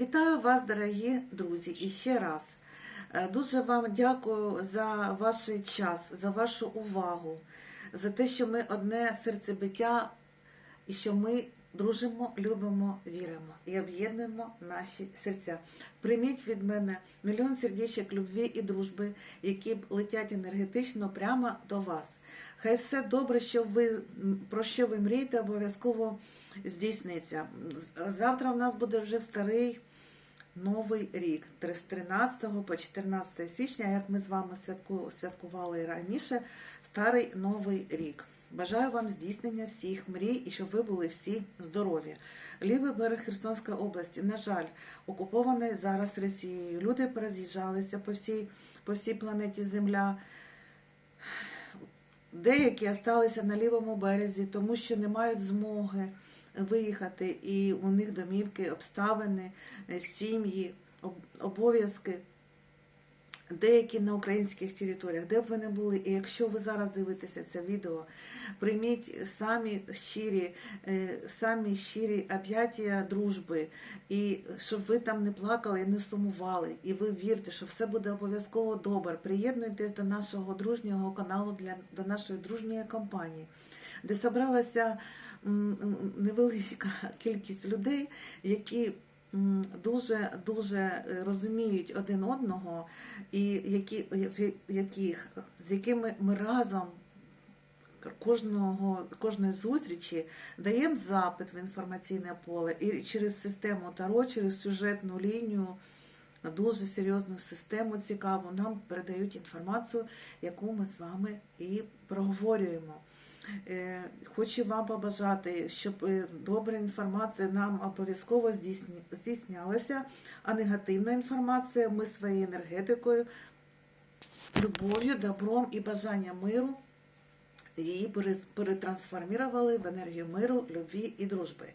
Вітаю вас, дорогі друзі, і ще раз. Е, Дуже вам дякую за ваш час, за вашу увагу, за те, що ми одне серцебиття і що ми дружимо, любимо, віримо і об'єднуємо наші серця. Прийміть від мене мільйон сердечок любві і дружби, які летять енергетично прямо до вас. Хай все добре, що ви про що ви мрієте, обов'язково здійсниться. Завтра у нас буде вже старий новий рік, з 13 по 14 січня, як ми з вами святкували раніше, старий новий рік. Бажаю вам здійснення всіх мрій і щоб ви були всі здорові. Лівий берег Херсонської області, на жаль, окупований зараз Росією. Люди пороз'їжджалися по всій, по всій планеті Земля. Деякі залишилися на лівому березі, тому що не мають змоги виїхати, і у них домівки, обставини, е, сім'ї, обов'язки. Деякі на українських територіях, де б ви не були, і якщо ви зараз дивитеся це відео, прийміть самі щирі, е, самі щирі об'яття дружби, і щоб ви там не плакали і не сумували, і ви вірте, що все буде обов'язково добре. Приєднуйтесь до нашого дружнього каналу для до нашої дружньої компанії, де зібралася м, кількість людей, які дуже дуже розуміють один одного, і які, яких, з якими ми разом кожного, кожної зустрічі даємо запит в інформаційне поле і через систему Таро, через сюжетну лінію, дуже серйозну систему цікаву, нам передають інформацію, яку ми з вами і проговорюємо. Е, Хочу вам побажати, щоб е, добра інформація нам обов'язково здійснялася, а негативна інформація ми своєю енергетикою, любов'ю, добром і бажанням миру її перетрансформували в енергію миру, любві і дружби.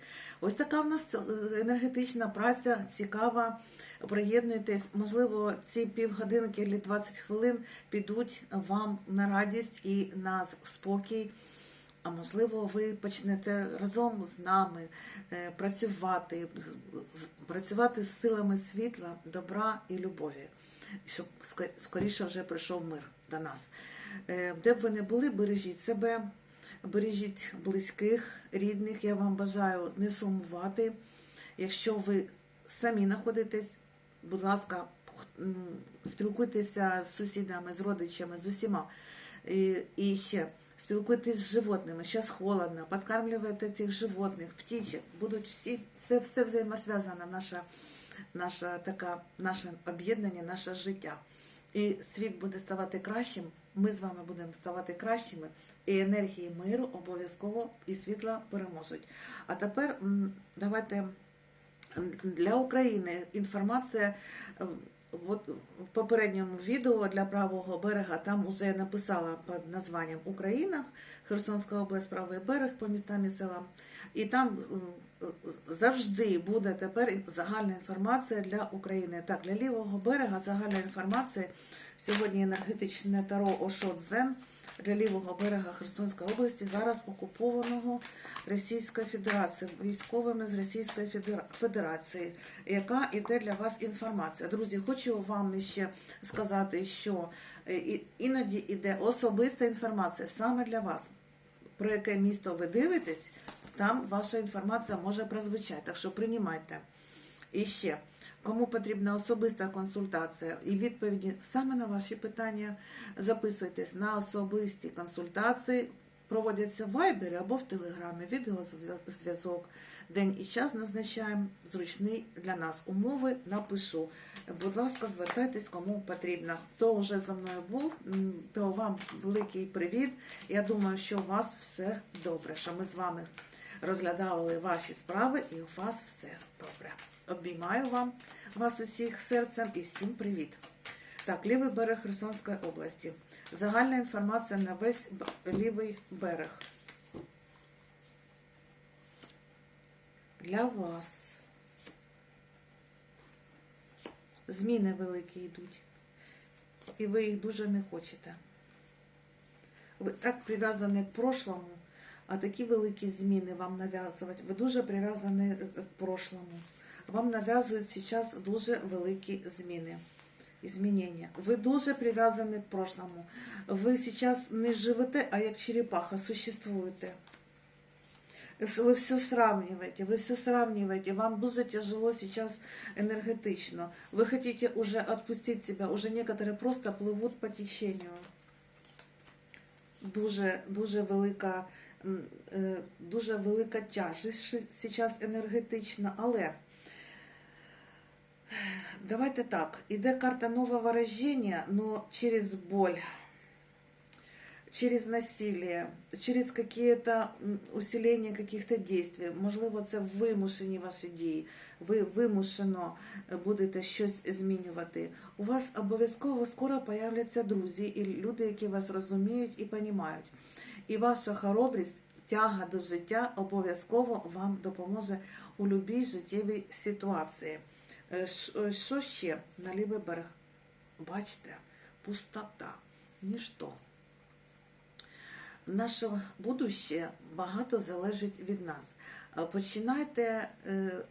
Ось така в нас е, енергетична праця цікава. Приєднуйтесь, можливо, ці півгодинки або 20 хвилин підуть вам на радість і на спокій. А можливо, ви почнете разом з нами е, працювати, працювати з силами світла, добра і любові, щоб скоріше вже прийшов мир до нас. Е, Де б ви не були, бережіть себе, бережіть близьких, рідних. Я вам бажаю не сумувати. Якщо ви самі знаходитесь, будь ласка, спілкуйтеся з сусідами, з родичами, з усіма. І, ще спілкуйтесь з животними. Зараз холодно, підкармлювайте цих животних, птічок. Будуть всі, це все взаємосв'язано, наша, наша така, наше об'єднання, наше життя. І світ буде ставати кращим, ми з вами будемо ставати кращими, і енергії миру обов'язково і світла переможуть. А тепер давайте для України інформація. От в попередньому відео для правого берега там уже написала під названням Україна, Херсонська область, правий берег по містам і селам. І там завжди буде тепер загальна інформація для України. Так, для лівого берега загальна інформація. Сьогодні енергетичне таро Ошот Зен для лівого берега Херсонської області, зараз окупованого Російською Федерацією, військовими з Російської Федерації, яка іде для вас інформація. Друзі, хочу вам ще сказати, що е, іноді іде особиста інформація саме для вас. Про яке місто ви дивитесь, там ваша інформація може прозвучати, так що приймайте. І ще, кому потрібна особиста консультація і відповіді саме на ваші питання, записуйтесь на особисті консультації, проводяться в Вайбері або в Телеграмі, відеозв'язок. День і час назначаємо зручний для нас. Умови напишу. Будь ласка, звертайтесь кому потрібно. Хто вже за мною був, то вам великий привіт. Я думаю, що у вас все добре, що ми з вами розглядали ваші справи і у вас все добре. Обіймаю вам вас усіх серцем і всім привіт. Так, лівий берег Херсонської області. Загальна інформація на весь лівий берег. Для вас. Зміни великі йдуть. І ви їх дуже не хочете. Ви так прив'язані к прошлому, а такі великі зміни вам нав'язувати. Ви дуже прив'язані к прошлому. вам нав'язують зараз дуже великі зміни. Изменения. Ви дуже прив'язані к прошлому. Ви зараз не живете, а як черепаха существуєте. Вы все сравниваете, вы все сравниваете, вам дуже тяжело сейчас энергетично. Вы хотите уже отпустить себя, уже некоторые просто пливуть по течению. Дуже, дуже велика, м, е, дуже велика тяжесть зараз енергетична, але давайте так, іде карта нового рождения, но через боль через насилие, через какие-то усилення каких-то действий. Можливо, це вимушені ваші дії. Ви вимушено е, будете щось змінювати. У вас обов'язково скоро появляться друзі і люди, які вас розуміють і розуміють. І ваша хоробрість, тяга до життя обов'язково вам допоможе у будь-якій життєвій ситуації. Е, е, Що ще на лівий берег? Бачите, пустота, ніщо. Наше будуще багато залежить від нас. Е, Починайте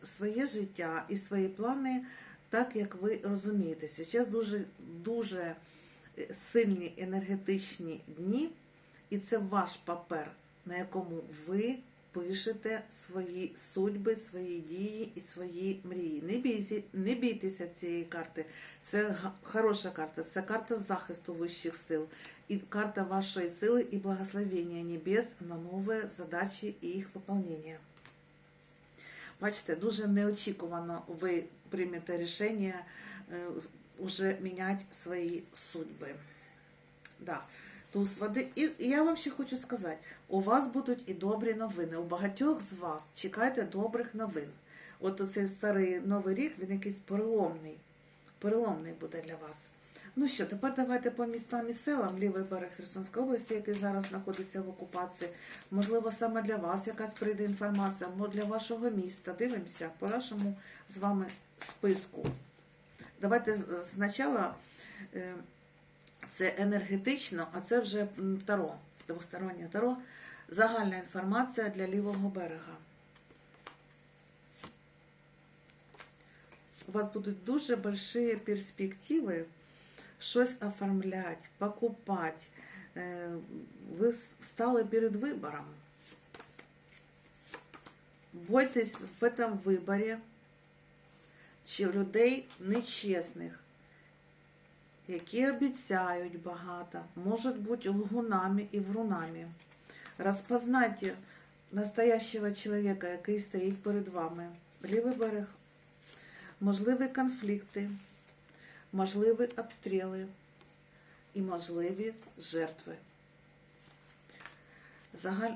своє життя і свої плани так, як ви розумієте. Зараз дуже, дуже сильні енергетичні дні, і це ваш папер, на якому ви пишете свої судьби, свої дії і свої мрії. Не, бійся, не бійтеся цієї карти. Це хороша карта, це карта захисту вищих сил і карта вашої сили і благословення небес на нові задачі і їх виконання. Бачите, дуже неочікувано ви приймете рішення е, уже міняти свої судьби. Да. Туз води. І я вам ще хочу сказати, у вас будуть і добрі новини. У багатьох з вас чекайте добрих новин. От оцей старий новий рік, він якийсь переломний. Переломний буде для вас. Ну що, тепер давайте по містам і селам лівий берег Херсонської області, який зараз знаходиться в окупації. Можливо, саме для вас якась прийде інформація, або для вашого міста. Дивимося по нашому з вами списку. Давайте спочатку це енергетично, а це вже таро, двостороннє таро. Загальна інформація для лівого берега. У вас будуть дуже большие перспективи щось оформляти, покупати. Е, Ви стали перед вибором. Бойтесь в этом виборі чи людей нечесних, які обіцяють багато, можуть бути лгунами і врунами. Розпознайте настоящего чоловіка, який стоїть перед вами. Лівий берег. Можливі конфлікти, можливі обстріли і можливі жертви. Загаль...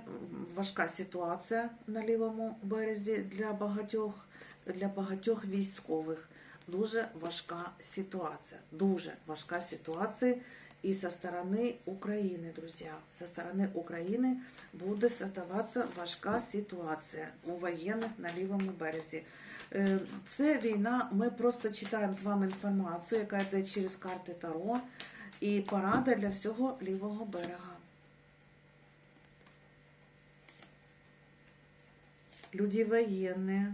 Важка ситуація на лівому березі для багатьох, для багатьох військових. Дуже важка ситуація. Дуже важка ситуація. І со сторони України, друзі, со сторони України буде создаватися важка ситуація у воєнних на лівому березі. Е, Це війна, ми просто читаємо з вами інформацію, яка йде через карти Таро, і порада для всього лівого берега. Люди воєнні.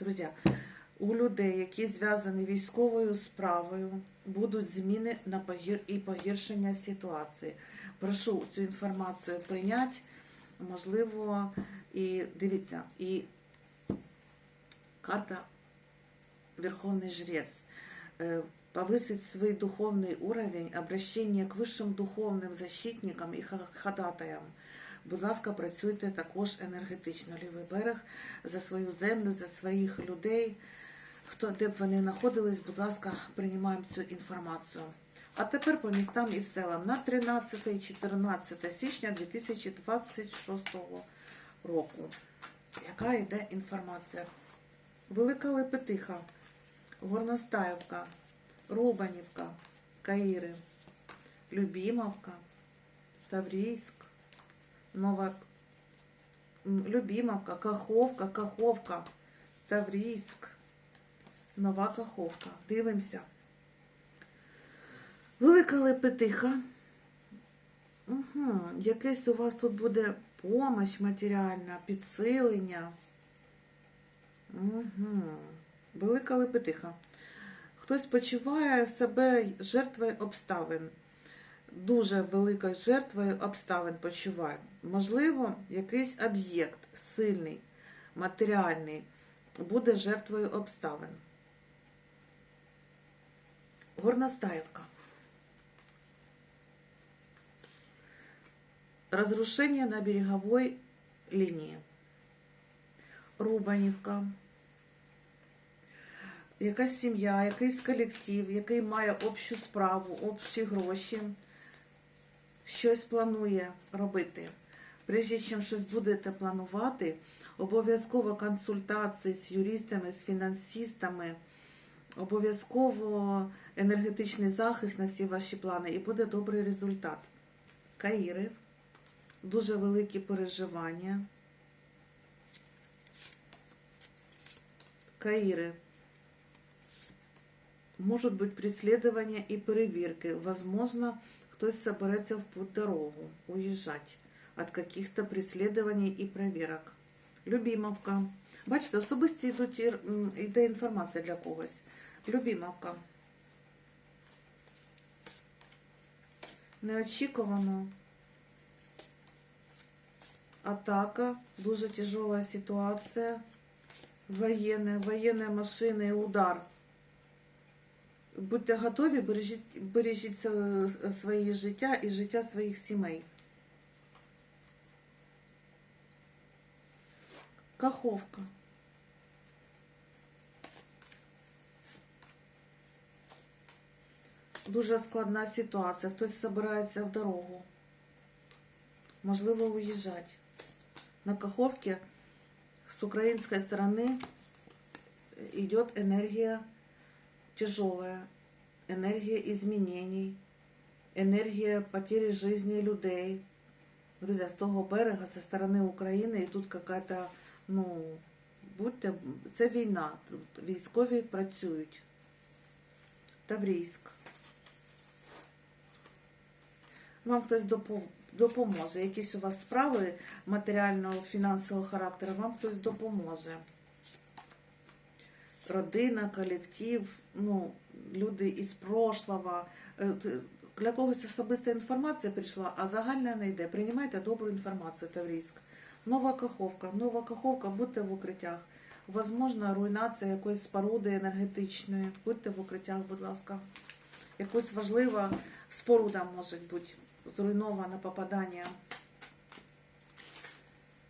Друзі, у людей, які зв'язані військовою справою, будуть зміни на погір... і погіршення ситуації. Прошу цю інформацію прийняти. Можливо, і дивіться, і карта Верховный Жрец э, повысить свой духовный уровень, обращение к высшим духовним защитникам і ха- ходатаям. Будь ласка, працюйте також енергетично лівий берег за свою землю, за своїх людей. Хто де б вони знаходились, будь ласка, приймаємо цю інформацію. А тепер по містам і селам на 13 і 14 січня 2026 року. Яка йде інформація? Велика Лепетиха, Горностаївка, Рубанівка, Каїри, Любімовка, Таврійськ, Нова Любімовка, Каховка, Каховка, Таврійськ, Нова Каховка. Дивимося. Велика Лепетиха. Угу. Якесь у вас тут буде помощь матеріальна, підсилення. Угу. Велика лепетиха. Хтось почуває себе жертвою обставин. Дуже великою жертвою обставин почуває. Можливо, якийсь об'єкт сильний, матеріальний буде жертвою обставин. Горностаївка. Разрушение на береговой линии. Рубанівка. Якась сім'я, якийсь колектив, який має общу справу, общі гроші, щось планує робити. Прежде чим щось будете планувати, обов'язково консультації з юристами, з фінансистами, обов'язково енергетичний захист на всі ваші плани і буде добрий результат. Каїри, дуже великі переживання. Каїри. Можуть бути преслідування і перевірки. Возможно, хтось собереться в путь дорогу, уїжджати від каких-то преслідувань і перевірок. Любімовка. Бачите, особисті йдуть, йде інформація для когось. Любімовка. Неочікувано. Атака. Дуже тяжела ситуація. Воєнне, воєнні машини, удар. Будьте готові, бережіть, бережіть своє життя і життя своїх сімей. Каховка. Дуже складна ситуація. Хтось збирається в дорогу. Можливо, уїжджати. На Каховке с украинской стороны идет энергия тяжелая, энергия изменений, энергия потери жизни людей. Друзья, з того берега, со сторони України, і тут какая-то, ну, будьте, це війна, тут військові працюють. Таврійськ. Вам хтось допо- допоможе. Якісь у вас справи матеріального, фінансового характеру, вам хтось допоможе. Родина, колектив, ну, люди із прошлого. Е, Для когось особиста інформація прийшла, а загальна не йде. Приймайте добру інформацію, Таврійськ. Нова Каховка. Нова Каховка, будьте в укриттях. Возможно, руйнація якоїсь споруди енергетичної. Будьте в укриттях, будь ласка. Якась важлива споруда може бути зруйнована попадання.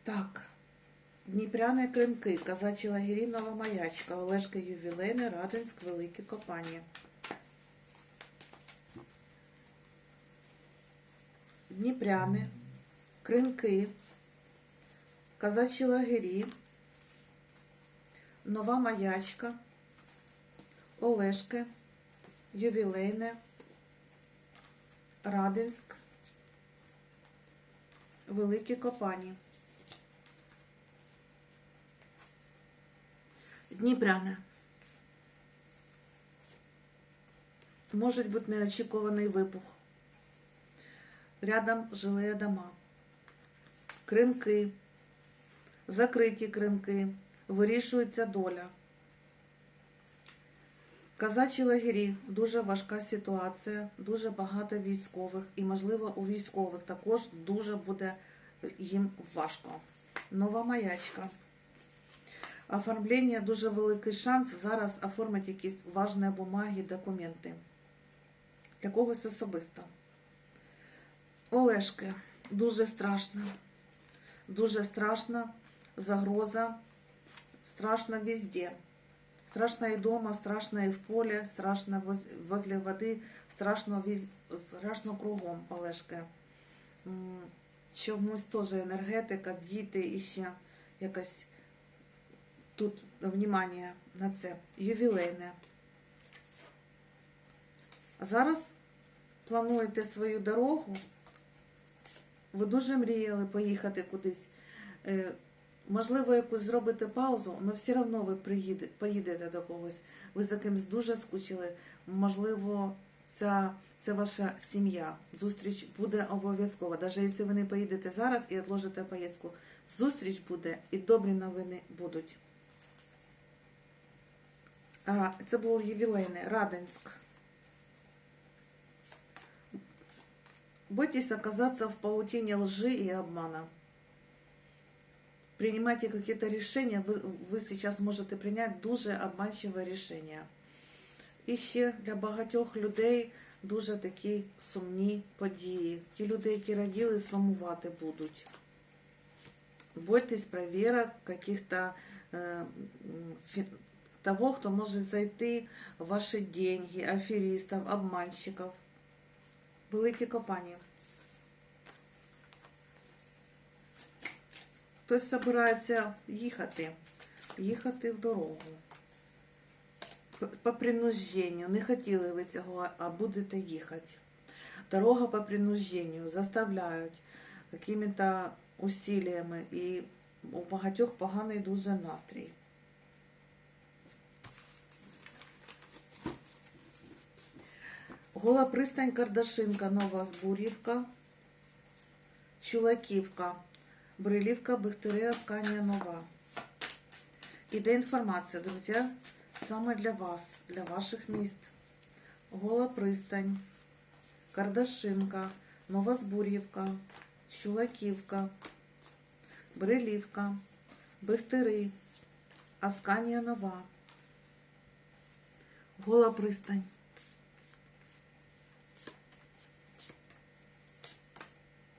Так. Дніпряні Кримки, Казачі лагері, Нова Маячка, Олешка Ювілейне, Радинськ, Великі Копані. Дніпряни, Кримки, Казачі лагері, Нова Маячка, Олешки, Ювілейне, Радинськ, Великі Копані. Дніпряне. Може бути неочікуваний вибух. Рядом жилые дома. Кринки. Закриті кринки. Вирішується доля. Казачі лагері дуже важка ситуація, дуже багато військових, і, можливо, у військових також дуже буде їм важко. Нова маячка. Оформлення дуже великий шанс зараз оформити якісь важні бумаги, документи. Для когось особисто. Олешки. Дуже страшно. Дуже страшна загроза. Страшно везде. Страшно и дома, страшно и в поле, страшно воз- возле води, страшно, віз... страшно кругом, Олешки. Чомусь теж енергетика, діти і ще якась тут внимання на це. Ювілейне. Зараз плануєте свою дорогу. Ви дуже мріяли поїхати кудись. Е, Можливо, якусь зробите паузу, але все одно ви приїде, поїдете до когось. Ви за кимось дуже скучили. Можливо, ця, це ваша сім'я. Зустріч буде обов'язково. Навіть якщо ви не поїдете зараз і відложите поїздку, зустріч буде і добрі новини будуть. А, це було ювілейне, Раденськ. Бойтесь оказаться в паутине лжи и обмана. Принимайте какие-то решения, вы, ви сейчас можете прийняти дуже обманчиве рішення. І ще для багатьох людей дуже такі сумні події. Ті люди, які раділи, сумувати будуть. Бойтесь проверок каких-то э, м, фи- того, кто может зайти в ваши деньги, аферистов, обманщиков. Великі компанії. Хтось збирається їхати, їхати в дорогу. По принужденню. Не хотіли ви цього, а будете їхати. Дорога по принужденню заставляють якими-то усилиями і у багатьох поганий дуже настрій. Гола пристань Кардашинка, Нова Збурівка, Чулаківка, Брилівка, Бехтери, Асканія, Нова. Іде інформація, друзі, саме для вас, для ваших міст. Гола пристань, Кардашинка, Нова Збур'ївка, Чулаківка, Брилівка, Бехтери, Асканія Нова. Гола пристань.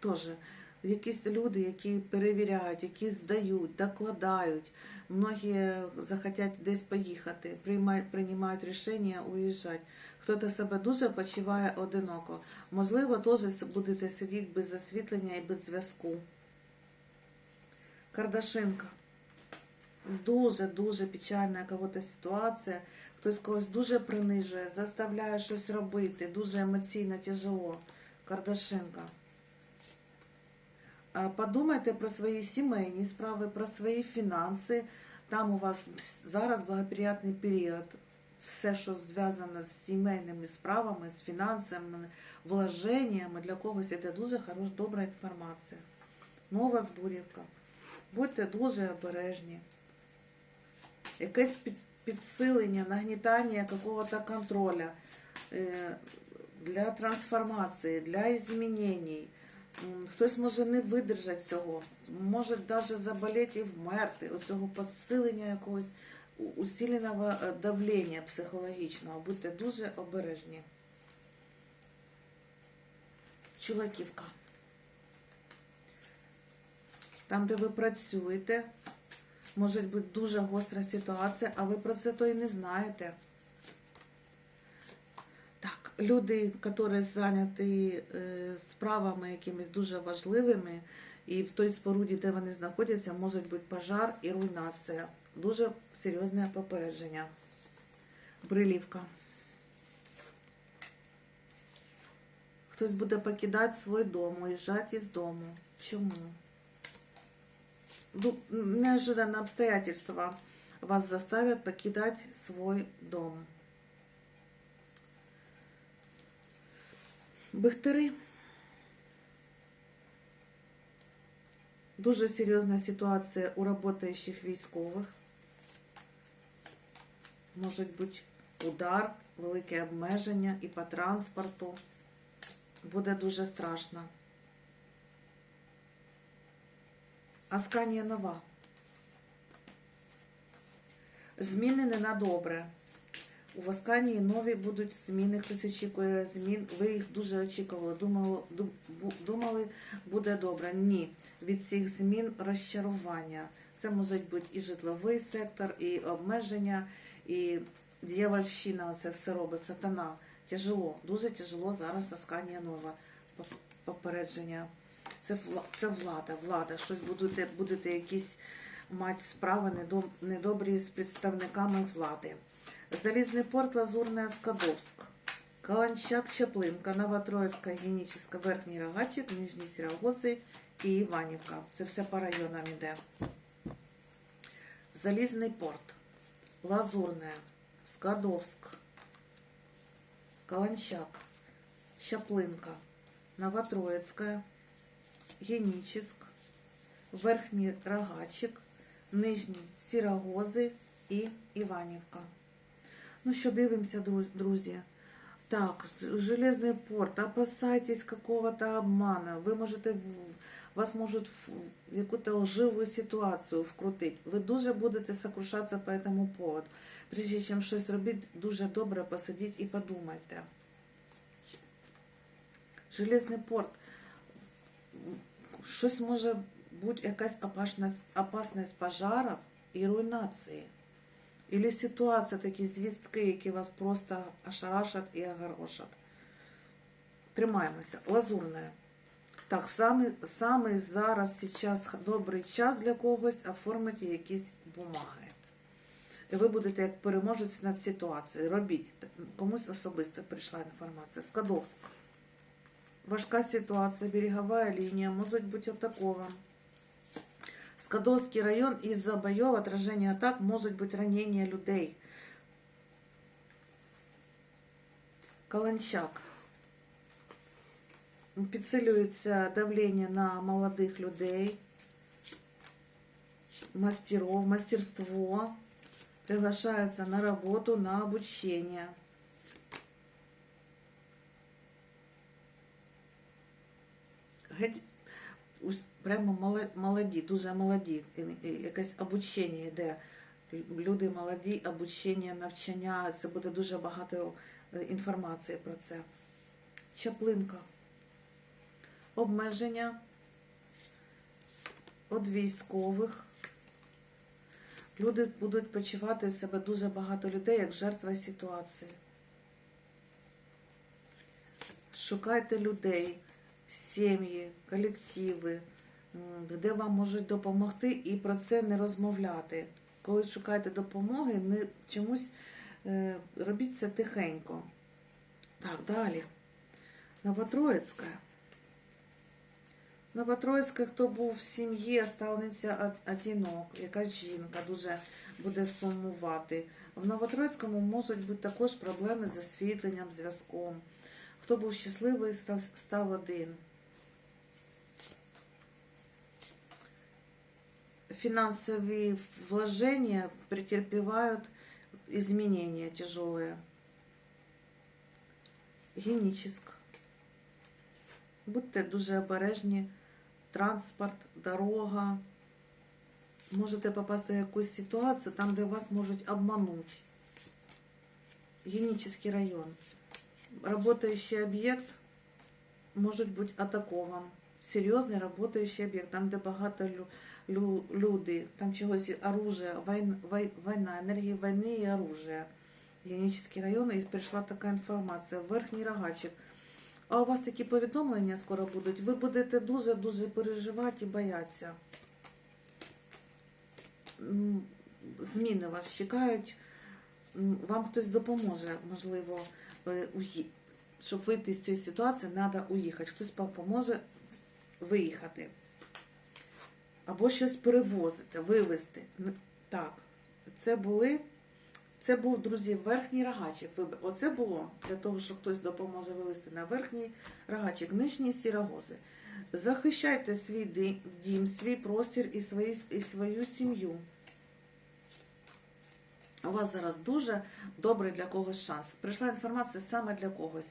Теж якісь люди, які перевіряють, які здають, докладають. Многі захотять десь поїхати, приймають, приймають рішення уїжджати. Хтось себе дуже почуває одиноко. Можливо, теж будете сидіти без освітлення і без зв'язку. Кардашинка. Дуже-дуже печальна якась ситуація. Хтось когось дуже принижує, заставляє щось робити, дуже емоційно тяжело. Кардашинка. Подумайте про свої сімейні справи, про свої фінанси. Там у вас зараз благоприятний період. Все, що зв'язано з сімейними справами, з фінансами, вложеннями, для когось іде дуже хороша, добра інформація. Нова збурівка. Будьте дуже обережні. Якесь підсилення, нагнітання якого-то контроля е, для трансформації, для змінень. Хтось може не видержати цього, може навіть заболіти і вмерти, оцього посилення якогось усиленого е, давлення психологічного. Будьте дуже обережні. Чулаківка. Там, де ви працюєте, може бути дуже гостра ситуація, а ви про це то і не знаєте. Люди, які зайняті е, справами якимись дуже важливими, і в той споруді, де вони знаходяться, може бути пожар і руйнація. Дуже серйозне попередження. Брилівка. Хтось буде покидати свій дом, уїжджати із дому. Чому? Ну, Неожиданно обстоятельства вас заставят покидать свой дом. Бехтери. Дуже серйозна ситуація у работаючих військових. Може бути удар, велике обмеження і по транспорту. Буде дуже страшно. Асканія нова. Зміни не на добре. У Асканії нові будуть зміни, хтось очікує змін. Ви їх дуже очікували. Думали, думали, буде добре. Ні. Від цих змін розчарування. Це може бути і житловий сектор, і обмеження, і дьявольщина, це все робить сатана. Тяжело, дуже тяжело зараз Асканія нова. Попередження. Це, це влада, влада. Щось будете, будете якісь мати справи недо- недобрі з представниками влади. Залізний порт, Лазурне, Скадовськ. Каланчак, Чаплинка, Новотроїцька, Генічеська, Верхній Рогачик, Нижні Сірогози і Іванівка. Це все по районам іде. Залізний порт, Лазурне, Скадовськ, Каланчак, Щаплинка, Новотроїцька, Генічеськ, Верхній Рогачик, Нижні Сірогози і Іванівка. Ну що, дивимося, друз- друзі. Так, Железный порт, опасайтесь какого-то обмана. Ви можете, вас можуть в яку-то лживу ситуацію вкрутити. Ви дуже будете сокрушатися по этому поводу. Прежде чим щось робити, дуже добре посидіть і подумайте. Железний порт. Щось може бути якась опасність, опасність пожарів і руйнації. Ілі ситуація, такі звістки, які вас просто ошарашать і огорошать. Тримаємося. Лазурне. Так, саме, саме зараз сейчас добрий час для когось оформити якісь бумаги. І ви будете як переможець над ситуацією. Робіть. Комусь особисто прийшла інформація. Скадовськ. Важка ситуація, берегова лінія, може бути отакова. Скадовський район із-за бойов, отраження атак можуть бути ранення людей. Каланчак. Підсилюється давлення на молодих людей, мастеров, мастерство. Приглашается на работу, на обучение. Геть ус- прямо молоді, дуже молоді. Якесь обучення йде. Люди молоді, обучення, навчання. Це буде дуже багато е, інформації про це. Чаплинка. Обмеження від військових. Люди будуть почувати себе дуже багато людей як жертва ситуації. Шукайте людей, сім'ї, колективи, де вам можуть допомогти, і про це не розмовляти. Коли шукаєте допомоги, не чомусь е, робіть це тихенько. Так, далі. Новотроїцька. Новотроїцька, хто був в сім'ї, од- одинок. Якась жінка дуже буде сумувати. В Новотроїцькому можуть бути також проблеми з освітленням, зв'язком. Хто був щасливий, став, став один. Финансовые вложения претерпевают изменения тяжелые. Геніческ. Будьте дуже обережні. Транспорт, дорога. Можете попасти в якусь ситуацію, там, де вас можуть обманути. Генический район. Работающий об'єкт може бути атакован. Серйозний работающий об'єкт, там, де багато лю, лю, Люди, там чогось оружия, война, війна, енергії війни і оружия. Генічний район, і прийшла така інформація. Верхній рогачик. А у вас такі повідомлення скоро будуть. Ви будете дуже-дуже переживати і боятися. Зміни вас чекають. Вам хтось допоможе, можливо, е, щоб вийти з цієї ситуації, треба уїхати. Хтось допоможе виїхати. Або щось перевозити, вивезти. Так, це були. Це був, друзі, верхній рогачик. Оце було для того, щоб хтось допоможе вивезти на верхній рогачик, нижні сірогози. Захищайте свій дім, свій простір і, свої, і свою сім'ю. У вас зараз дуже добрий для когось шанс. Прийшла інформація саме для когось.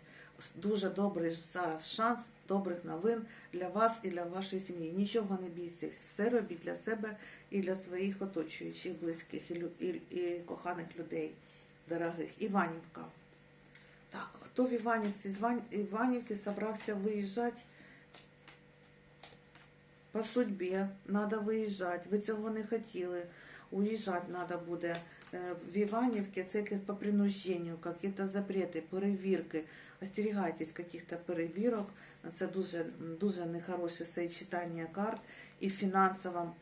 Дуже добрий зараз шанс добрих новин для вас і для вашої сім'ї. Нічого не бійтесь, все робіть для себе і для своїх оточуючих, близьких і, і, і коханих людей, дорогих. Іванівка. Так, хто в Іванівці з Іванівки собрався виїжджати? По судьбі треба виїжджати. Ви цього не хотіли. Уїжджати треба буде. Е, В Іванівці це по принужденню, якісь запрети, перевірки. Остерігайтесь каких-то перевірок. Це дуже, дуже нехороше сочетання карт. І фінансово,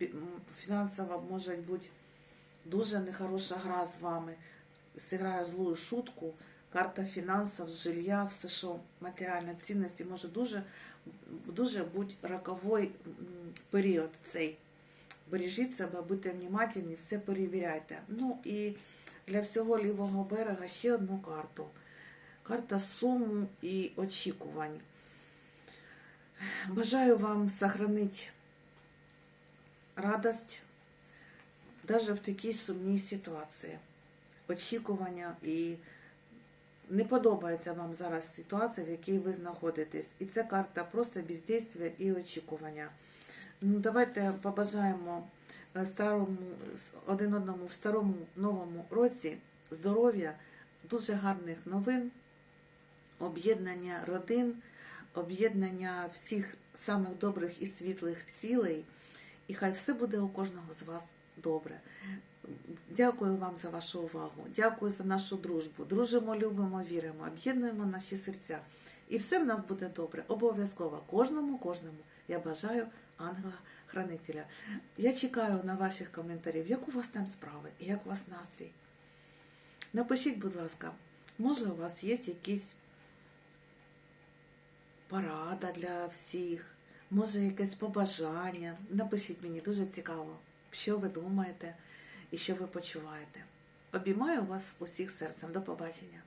фінансово може бути дуже нехороша гра з вами. Сыграю злую шутку, карта фінансів, жилья, все, що матеріальна цінності, може дуже, дуже бути роковий період цей. Бережіть себе, будьте внимательні, все перевіряйте. Ну і для всього лівого берега ще одну карту. Карта суму і очікувань. Бажаю вам сохранить радость даже в такій сумній ситуації. Очікування і не подобається вам зараз ситуація, в якій ви знаходитесь. І це карта просто бездействия і очікування. Ну, давайте побажаємо е, старому, один одному в старому новому році здоров'я, дуже гарних новин, об'єднання родин, об'єднання всіх самих добрих і світлих цілей. І хай все буде у кожного з вас добре. Дякую вам за вашу увагу. Дякую за нашу дружбу. Дружимо, любимо, віримо, об'єднуємо наші серця. І все в нас буде добре. Обов'язково. Кожному, кожному. Я бажаю ангела-хранителя. Я чекаю на ваших коментарів, як у вас там справи і як у вас настрій. Напишіть, будь ласка, може у вас є якісь порада для всіх, може якесь побажання. Напишіть мені, дуже цікаво, що ви думаєте і що ви почуваєте. Обіймаю вас усіх серцем. До побачення.